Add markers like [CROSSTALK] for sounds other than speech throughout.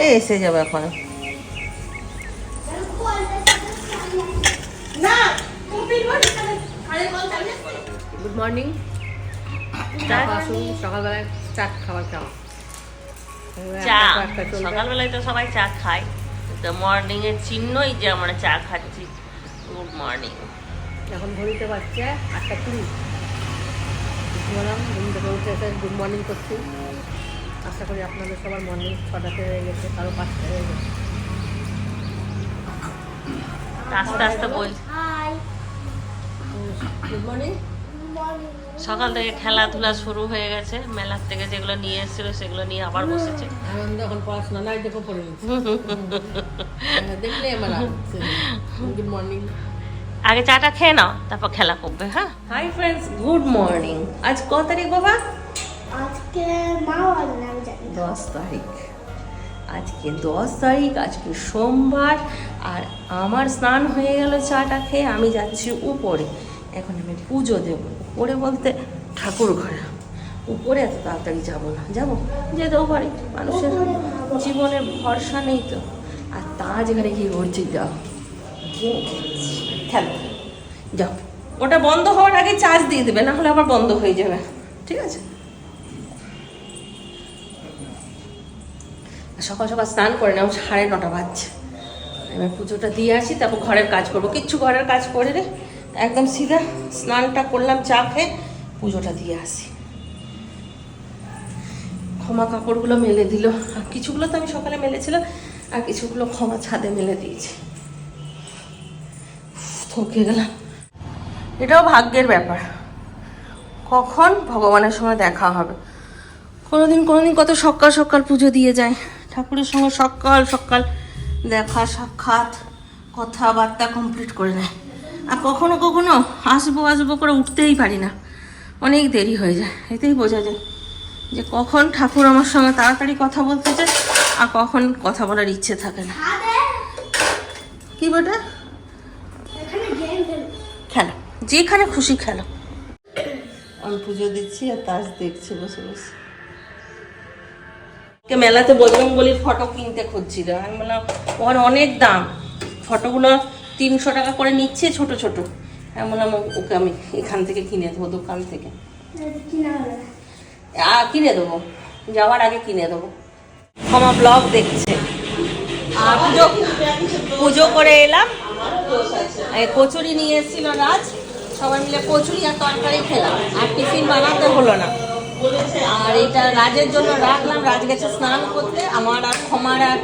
এ এসে যাবে এখন। গুড মর্নিং সকালবেলায় চা খাবার খাও চা। সকালবেলায় তো সবাই চা খায়। তো মর্নিং এর চিহ্নই যে আমরা চা খাচ্ছি। গুড মর্নিং এখন ঘড়িতে বাচ্চা আটটা কুড়ি। বললাম ঘুম থেকে উঠে গুড মর্নিং করছি। আশা করি আপনাদের সবার মর্নিং ছটাতে হয়ে গেছে কারও পাঁচটা হয়ে গেছে। আস্তে আস্তে বল সকাল থেকে খেলাধুলা শুরু হয়ে গেছে মেলার থেকে যেগুলো নিয়ে এসেছিল সেগুলো নিয়ে আবার বসেছে। আনন্দ এখন পড়াশোনা নাই দেখো পড়ে দেখলে আমার গুড মর্নিং। আগে চাটা খেয়ে নাও তারপর খেলা করবে হ্যাঁ? Hi friends good morning. আজ ক তারিখ বাবা? আজকে মা জানি দশ তারিখ। আজকে দশ তারিখ আজকে সোমবার আর আমার স্নান হয়ে গেল চাটা খেয়ে আমি যাচ্ছি উপরে। এখন আমি পুজো দেব। উপরে বলতে ঠাকুর ঘরে। উপরে এত তাড়াতাড়ি যাব না। যাব? যেতেও পারি। মানুষের জীবনের ভরসা নেই তো। আর তা যেখানে কি করছি যাও। খেলো। যাও। ওটা বন্ধ হওয়ার আগে চার্জ দিয়ে দেবে না হলে আবার বন্ধ হয়ে যাবে। ঠিক আছে? সকাল সকাল স্নান করে নাও, সাড়ে নটা বাজছে। এবার পুজোটা দিয়ে আসি, তারপর ঘরের কাজ করব। কিচ্ছু ঘরের কাজ করে রে। একদম সিধা স্নানটা করলাম, চা খেয়ে পুজোটা দিয়ে আসি। ক্ষমা কাপড়গুলো মেলে দিল। আর কিছুগুলো তো আমি সকালে মেলেছিলাম, আর কিছুগুলো ক্ষমা ছাদে মেলে দিয়েছি। থকে গেলাম। এটাও ভাগ্যের ব্যাপার। কখন ভগবানের সঙ্গে দেখা হবে? কোনোদিন কোনোদিন কত সকাল সকাল পুজো দিয়ে যায়। ঠাকুরের সঙ্গে সকাল সকাল দেখা সাক্ষাৎ কথাবার্তা কমপ্লিট করে নেয়। আর কখনো কখনো আসব আসব করে উঠতেই পারি না। অনেক দেরি হয়ে যায় এতেই বোঝা যায় যে কখন ঠাকুর আমার সঙ্গে তাড়াতাড়ি কথা বলতে চায় আর কখন কথা বলার ইচ্ছে থাকে না। কি বেটা খেলো। যেখানে খুশি খেলো। আমি পুজো দিচ্ছি আর তাস দেখছি বসে বসে। মেলাতে বজরং বলির ফটো কিনতে খুঁজছিল। আমি বললাম ওর অনেক দাম। ফটোগুলো তিনশো টাকা করে নিচ্ছে ছোট ছোট। আমি বললাম, ওকে আমি এখান থেকে কিনে দেবো, দোকান থেকে। কিনা দেবো। যাওয়ার আগে কিনে দেবো। ক্ষমা ব্লগ দেখছে। আর পুজো পুজো করে এলাম। কচুরি নিয়ে এসেছিল রাজ। সবাই মিলে কচুরি আর তরকারি খেলাম। আর টিফিন বানাতে হলো না। আর এটা রাজের জন্য রাখলাম, রাজ গেছে স্নান করতে, আমার আর ক্ষমার আর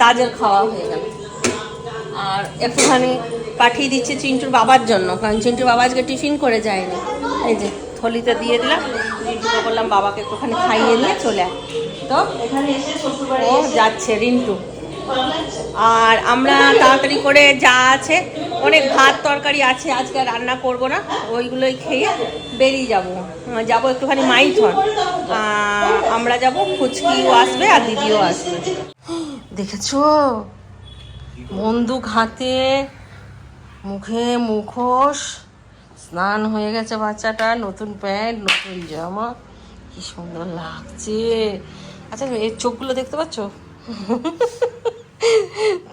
তাজের খাওয়া হয়ে গেল। আর একটুখানি পাঠিয়ে দিচ্ছে চিন্টুর বাবার জন্য, কারণ চিন্টুর বাবা আজকে টিফিন করে যায়নি। এই যে, থলিতে দিয়ে দিলাম রিন্টুকে বললাম, বাবাকে একটুখানি খাইয়ে নিয়ে চলে তো এখানে এসে ও যাচ্ছে, রিন্টু। আর আমরা তাড়াতাড়ি করে যা আছে, অনেক ভাত তরকারি আছে, আজকে রান্না করব না, ওইগুলোই খেয়ে বেরিয়ে যাব। যাব একটুখানি মাইথন। আমরা যাব, ফুচকিও আসবে আর দিদিও আসবে। দেখেছ? বন্দুক হাতে, মুখে মুখোশ, স্নান হয়ে গেছে বাচ্চাটা, নতুন প্যান্ট, নতুন জামা, কি সুন্দর লাগছে। আচ্ছা এর চোখগুলো দেখতে পাচ্ছ?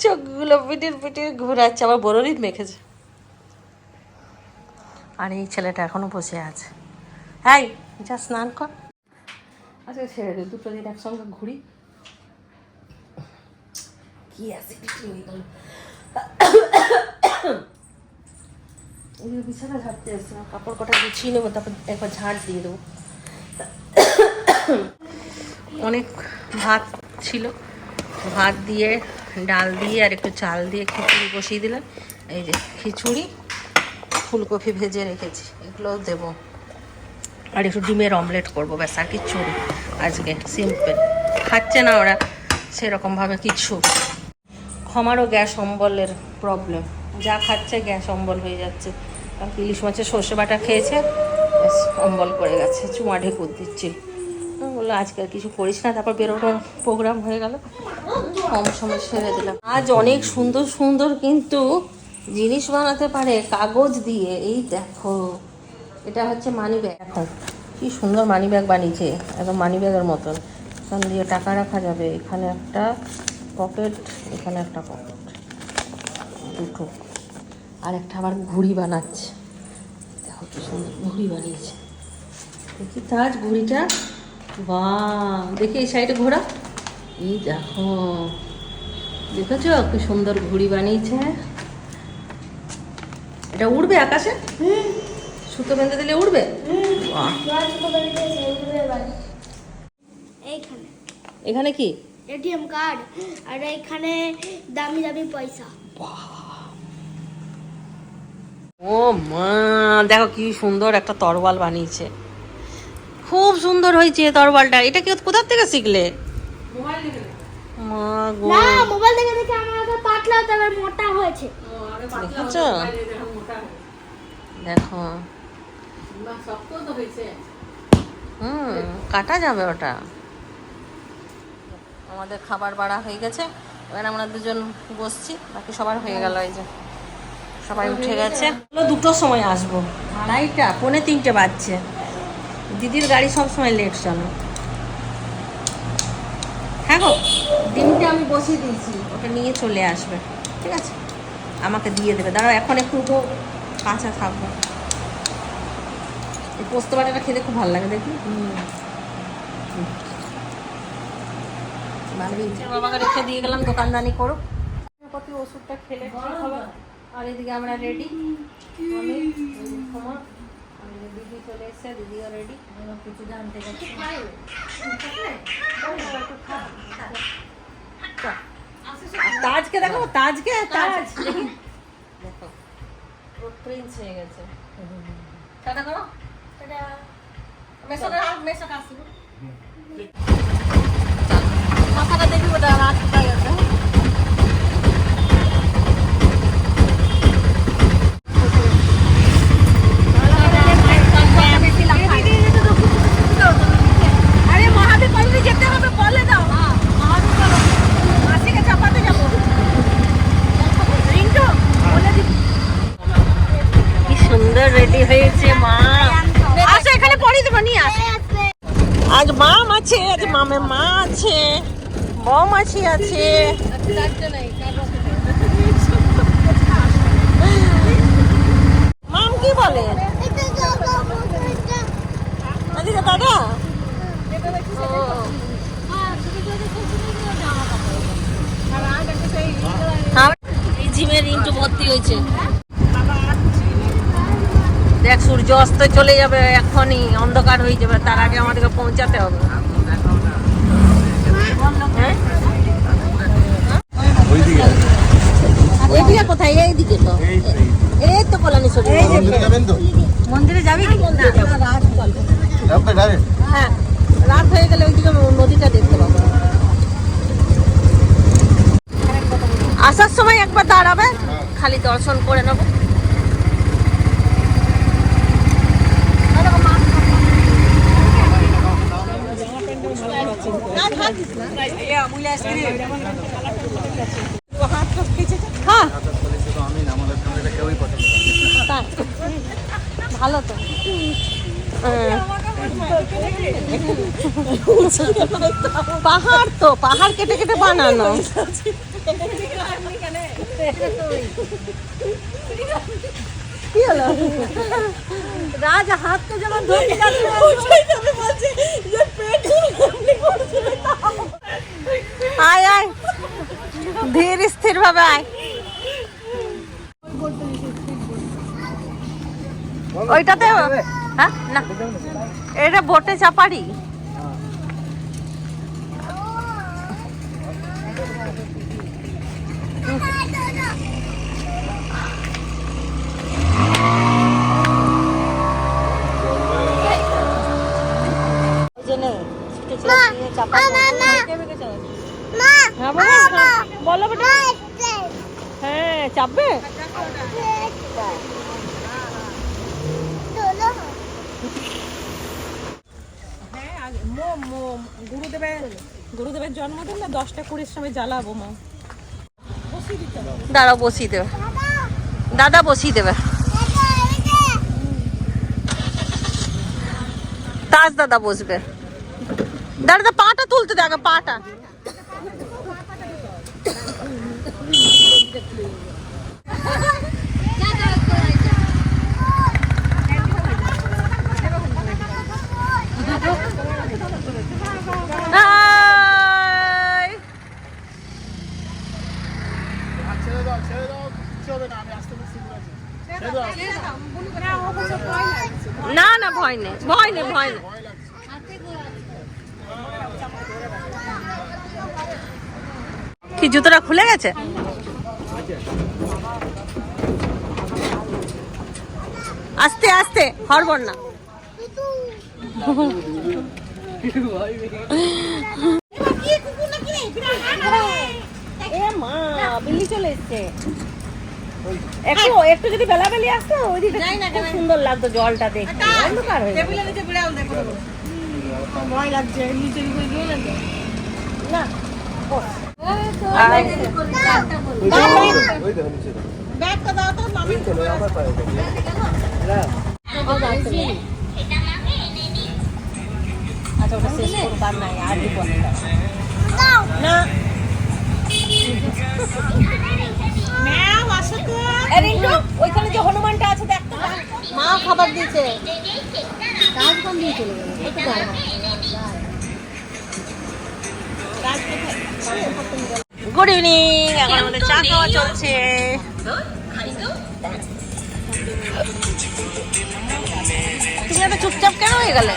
চোখগুলো পিটির পিটির ঘোরাচ্ছে আবার বড়রিত মেখেছে। আর এই ছেলেটা এখনও বসে আছে। হ্যাঁ যা স্নান কর। আচ্ছা ছেড়ে দে দুটো দিন একসঙ্গে ঘুরি। কি অ্যাসিডিটি হয়ে গেল। বিছানা ঝাড়তে এসছে কাপড় কটা গুছিয়ে নেব তারপর একবার ঝাড় দিয়ে দেবো। অনেক ভাত ছিল ভাত দিয়ে ডাল দিয়ে আর একটু চাল দিয়ে খিচুড়ি বসিয়ে দিলাম। এই যে খিচুড়ি, ফুলকপি ভেজে রেখেছি এগুলোও দেবো। আর একটু ডিমের অমলেট করব, ব্যাস, আর কিচ্ছু আজকে, সিম্পল। খাচ্ছে না ওরা, সেরকমভাবে কিচ্ছু। ক্ষমারও গ্যাস অম্বলের প্রবলেম। যা খাচ্ছে গ্যাস অম্বল হয়ে যাচ্ছে। ইলিশ মাছের সর্ষে বাটা খেয়েছে অম্বল করে গেছে চুমা ঢেকুর দিচ্ছি। বলল, আজকে কিছু করিস না। তারপর বেরোনোর প্রোগ্রাম হয়ে গেল। কম সময় সেরে দিলাম। আজ অনেক সুন্দর সুন্দর কিন্তু জিনিস বানাতে পারে কাগজ দিয়ে। এই দেখো, এটা হচ্ছে মানি ব্যাগ কি সুন্দর মানি ব্যাগ বানিয়েছে, একদম মানি ব্যাগের মতন। এখান দিয়ে টাকা রাখা যাবে। এখানে একটা পকেট এখানে একটা পকেট দুটো। আর একটা আবার ঘুড়ি বানাচ্ছে। দেখো কি সুন্দর, ঘুড়ি বানিয়েছে। দেখি তাজ ঘুড়িটা বা দেখি এই সাইডে ঘোরা। এই দেখো দেখেছ? কি সুন্দর ঘুড়ি বানিয়েছে। এটা উড়বে আকাশে? সুতো বেঁধে দিলে উড়বে? এইখানে। এখানে কি? এটিএম কার্ড আর এখানে দামি দামি পয়সা। ও মা দেখো কি সুন্দর একটা তরোয়াল বানিয়েছে। খুব সুন্দর হয়েছে তরোয়ালটা এটা কি কোথা থেকে শিখলে? মা গো। না মোবাইল দেখে দেখে আমার আগে পাতলা হতে মোটা হয়েছে। দেখেছ? দেখো হুম কাটা যাবে ওটা। আমাদের খাবার বাড়া হয়ে গেছে। এবার আমরা দুজন বসছি বাকি সবার হয়ে গেল এই যে। সবাই উঠে গেছে। দুটোর সময় আসব। আড়াইটা পৌনে তিনটে বাজছে। দিদির গাড়ি সব সময় লেট চলে। হ্যাঁ গো ডিমটা আমি বসিয়ে দিয়েছি ওটা নিয়ে চলে আসবে ঠিক আছে? আমাকে দিয়ে দেবে। দাঁড়াও এখন একটু তো কাঁচা থাকব। এই পোস্ত বাটাটা খেতে খুব ভালো লাগে দেখি। বাবাকে রেখে দিয়ে গেলাম দোকানদানি করো ওষুধটা খেলে আর এদিকে আমরা রেডি ক্ষমা আর দিদি চলে এসছে দিদিও রেডি কিছু জানতে গেছি তাজকে দেখো তাজকে তাজ। দেখি প্রিন্স হয়ে গেছে। টাটা করো। মেশো মেশো কাশি মাথাটা দেখি ওটা রাত কোথায় গেছে আরে মহাদেব কলেজে যেতে হবে বলে দাও মাসিকে চাপাতে যাব রিন্টু বলে দিবি কি সুন্দর রেডি হয়েছে মা আসো এখানে পড়ি দেবো নিয়ে আস আজ মাম আছে, আজ মামে মা আছে বম মাছি আছে। মাম কি বলে? দাদা। জিমের ইন্টু ভর্তি হয়েছে। দেখ, সূর্য অস্ত চলে যাবে এখনই, অন্ধকার হয়ে যাবে, তার আগে আমাদেরকে পৌঁছাতে হবে। এদিকে কোথায়? এইদিকে তো। এই তো যাবেন তো। মন্দিরে যাবি কি? না। ডাইরেক্ট হ্যাঁ রাত হয়ে গেলে ওইদিকে নদীটা দেখতে পাবো। আসার সময় একবার দাঁড়াবে খালি দর্শন করে নেব। হ্যাঁ আমি না আমাদের ফ্যামিলিটা কেউই পছন্দ করে না। তাই। ভালো তো। হ্যাঁ। পাহাড় তো পাহাড় কেটে কেটে বানানো। রাজ হাত তো যেমন ধরে হ্যাঁ না। এটা বোটে চাপারি হ্যাঁ বাবা, হ্যাঁ। বলো বেটা হ্যাঁ চাপবে মোম মোম গুরুদেবের গুরুদেবের জন্মদিন না দশটা কুড়ির সময় জ্বালাবো মোম দাঁড়াও বসিয়ে দেবে। দাদা বসিয়ে দেবে। তাজ দাদা বসবে। দাঁড়া দা পাটা তুলতে দে আগে পাটা হাই ছেড়ে দাও ছেড়ে দাও কিচ্ছু হবে না আমি আসতে বলছি না না ভয় নেই ভয় নেই ভয় নেই। কি জুতোটা খুলে গেছে? আস্তে আস্তে হরবর না [LAUGHS] এ মা বিল্লি চলে এসছে। একটু একটু যদি বেলা বেলি আসতো ওইদিকে খুব সুন্দর লাগতো জলটা দেখতে। অন্ধকার হয়ে। ভয় লাগছে নিচে দিকে না না আচ্ছা ওটা শেষ নাই আর না ওইখানে যে হনুমানটা আছে দেখ মা খাবার দিয়েছে। দিয়ে চলে গেল? গুড ইভিনিং এখন আমাদের চা খাওয়া চলছে। তুমি এত চুপচাপ কেন হয়ে গেলে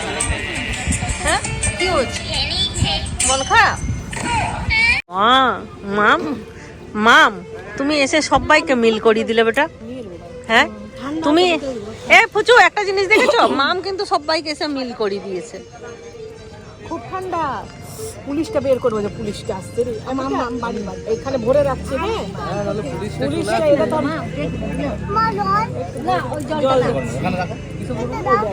হ্যাঁ? কি হচ্ছে মন খারাপ? মাম মাম তুমি এসে সবাইকে মিল করিয়ে দিলে বেটা। হ্যাঁ? তুমি এ ফুচু একটা জিনিস দেখেছ? মাম কিন্তু সবাইকে এসে মিল করিয়ে দিয়েছে। খুব ঠান্ডা। পুলিশটা বের করব যে পুলিশটা আসছে রে। আমার মাম বাড়ি বাড়ি। এখানে ভরে রাখছে হ্যাঁ? পুলিশটা এরা তো না ওই জলটা না। ওখানে রাখো দাও, পুলিশ খেতে খুব ভালো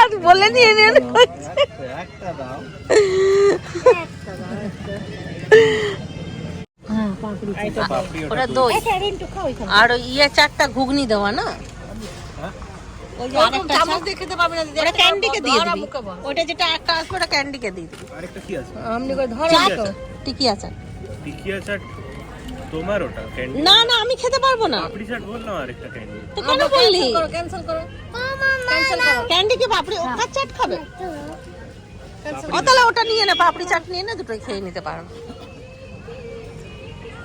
আর বলে নিয়ে নিয়ে একটা দাও হ্যাঁ ওটা দই। একটু আর ইয়ে চারটা ঘুগনি দেওয়া না? ওটা ক্যান্ডিকে দিয়ে ওটা যেটা একটা আসবে ওটা ক্যান্ডিকে দিয়ে দিবি। আরেকটা কি আছে? আমনি করে ধরো চাট টিকি আছে। টিকিয়া চাট তোমার ওটা ক্যান্ডি না না আমি খেতে পারব না। পাপড়ি চাট বললাম আরেকটা ক্যান্ডি তো কেন বললি? ক্যান্সেল করো ক্যান্ডি কি পাপড়ি? ওখানে চাট খাবে। ও তাহলে ওটা নিয়ে নে পাপড়ি চাট নিয়ে নে দুটোই খেয়ে নিতে পারো।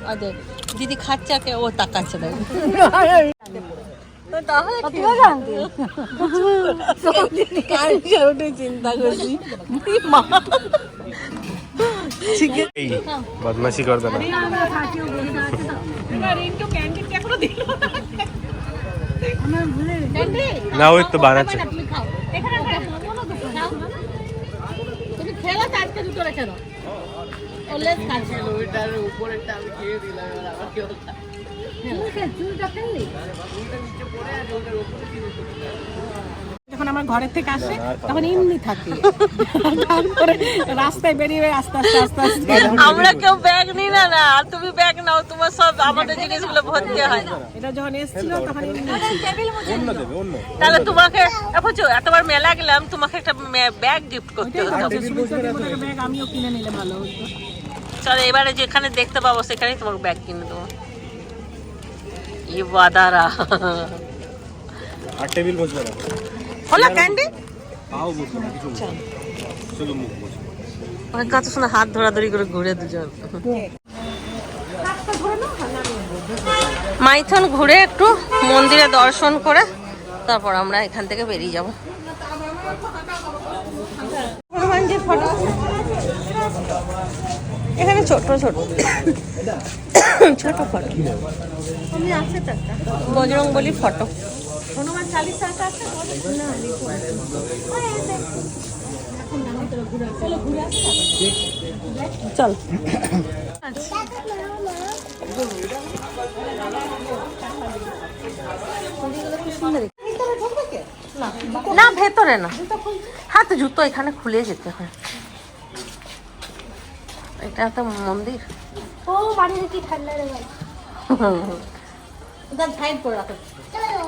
আর দেখ, দিদি খাচ্ছে কে ও তাকাচ্ছে দেখ। তাহলে চিন্তা করছি। মা। এই বদমাশি করবে না। না ওই তো বানাচ্ছে। তুমি খেলো। যখন আমার ঘরের থেকে আসে তখন এমনি থাকে। তারপরে রাস্তায় বেরিয়ে আস্তে আস্তে আস্তে আস্তে আমরা কেউ ব্যাগ নিই না না আর তুমি ব্যাগ নাও তোমার সব আমাদের জিনিসগুলো ভর্তি হয়। না এটা যখন এসেছিল তখন তাহলে তোমাকে বুঝছ এতবার মেলা গেলাম তোমাকে একটা ব্যাগ গিফট করতে হতো ব্যাগ আমিও কিনে নিলে ভালো হতো। চলো এবারে যেখানে দেখতে পাবো সেখানেই তোমাকে ব্যাগ কিনে দেবো। ই বাদারা। আর টেবিল বসবে না। হলো ক্যান্ডি কিছু অনেক কত সুন্দর হাত ধরাধরি করে ঘুরে দুজন। মাইথন ঘুরে একটু মন্দিরে দর্শন করে তারপর আমরা এখান থেকে বেরিয়ে যাব। এখানে ছোট ছোট। ছোট ফটো। বজরং বলি ফটো। আছে? চল না ভেতরে না। হ্যাঁ তো জুতো এখানে খুলে যেতে হয়। এটা তো মন্দির। ও বাড়িতে কি ঠান্ডা রে ভাই। [LAUGHS] সাইড করে রাখো চলো তোমরা সাইডে রাখো তার সাইডে চলো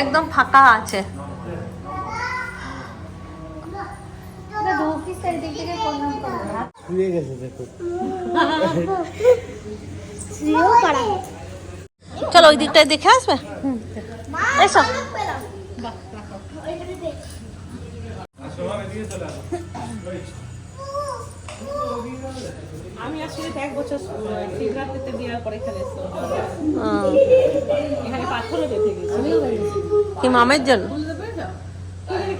একদম ফাঁকা আছে। চলো ওই দিকটায় দেখে আসবে? এসো। আমি আসলে এক বছর শিবরাত্রিতে বিয়ার পরে এখানে বেঁধে গেছি কি মামের জন্য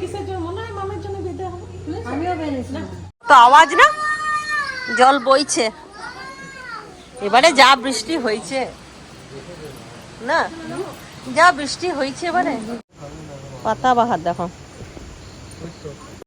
কিসের জন্য মনে হয় মামের জন্য? বেঁধে হবে আমিও বেরিয়েছি তো আওয়াজ না? জল বইছে। এবারে যা বৃষ্টি হয়েছে না যা বৃষ্টি হয়েছে এবারে। পাতা বাহার দেখো।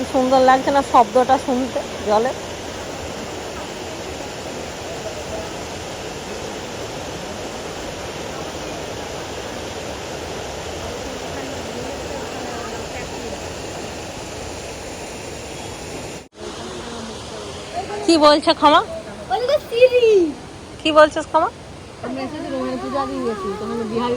কি সুন্দর লাগছে না শব্দটা শুনতে জলে? কি বলছে ক্ষমা? কি বলছিস ক্ষমা? বিহারি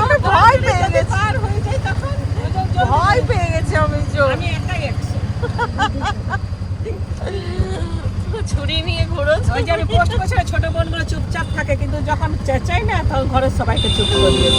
আমি ভয় পেয়ে গেছি। আর হয়ে যায় তখন ভয় পেয়ে গেছি আমি জোর আমি একাই একশো। ছুরি নিয়ে ঘুরো। ওই যে আমি পোস্ট করছি না, ছোট বোনগুলো চুপচাপ থাকে কিন্তু যখন চেঁচাই না তখন ঘরের সবাইকে চুপ করে দিয়ে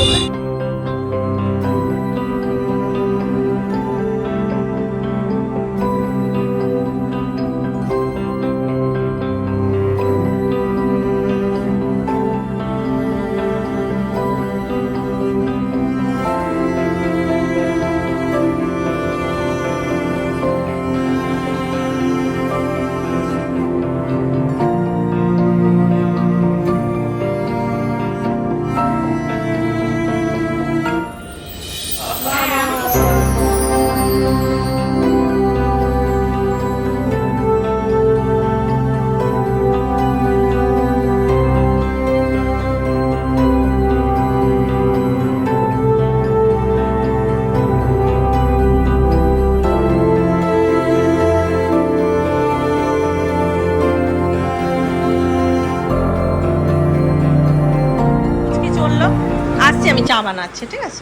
বানাচ্ছি, ঠিক আছে?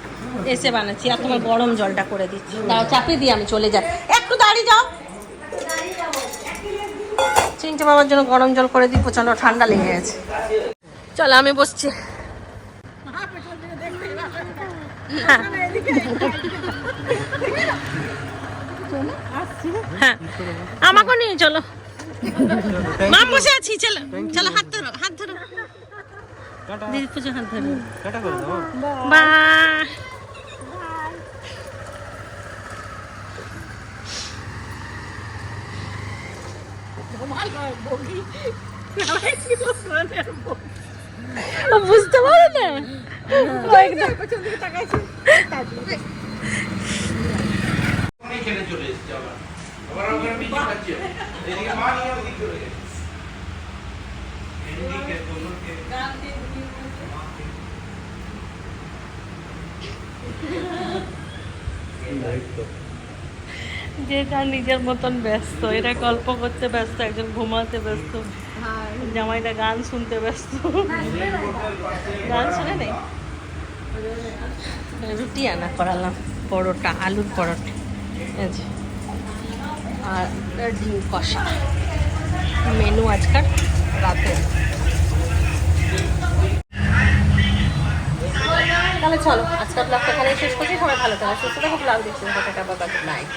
এসে বানাচ্ছি, আর তোমার গরম জলটা করে দিচ্ছি। দাঁড়াও চাপিয়ে দিয়ে আমি চলে যাই একটু দাঁড়িয়ে যাও। চিনতে বাবার জন্য গরম জল করে দিই প্রচণ্ড ঠান্ডা লেগে গেছে। চলো, আমি বসছি। হ্যাঁ। আমাকেও নিয়ে চলো। মাম বসে আছি, চলো চলো, হাত ধরো হাত ধরো। দিদি পুজো হাত ধরো। ও বুঝতে পারে না। চলে এসছে আবার। আবার ওখানে পিছিয়ে পাচ্ছে এদিকে মা নিয়ে ওদিকে চলে গেছে এদিকে কোনকে যে যার নিজের মতন ব্যস্ত, এরা গল্প করতে ব্যস্ত, একজন ঘুমাতে ব্যস্ত জামাইটা গান শুনতে ব্যস্ত। গান শুনে নেই? রুটি আনা করালাম, পরোটা, আলুর পরোটা। আর ডিম কষা। মেনু আজকাল রাতে তাহলে চলো আজকাল ব্লগটা এখানে শেষ করছি, সবাই ভালো থাকো, সুস্থ থাকো ব্লগ দেখছি টাটা বাবা নাইট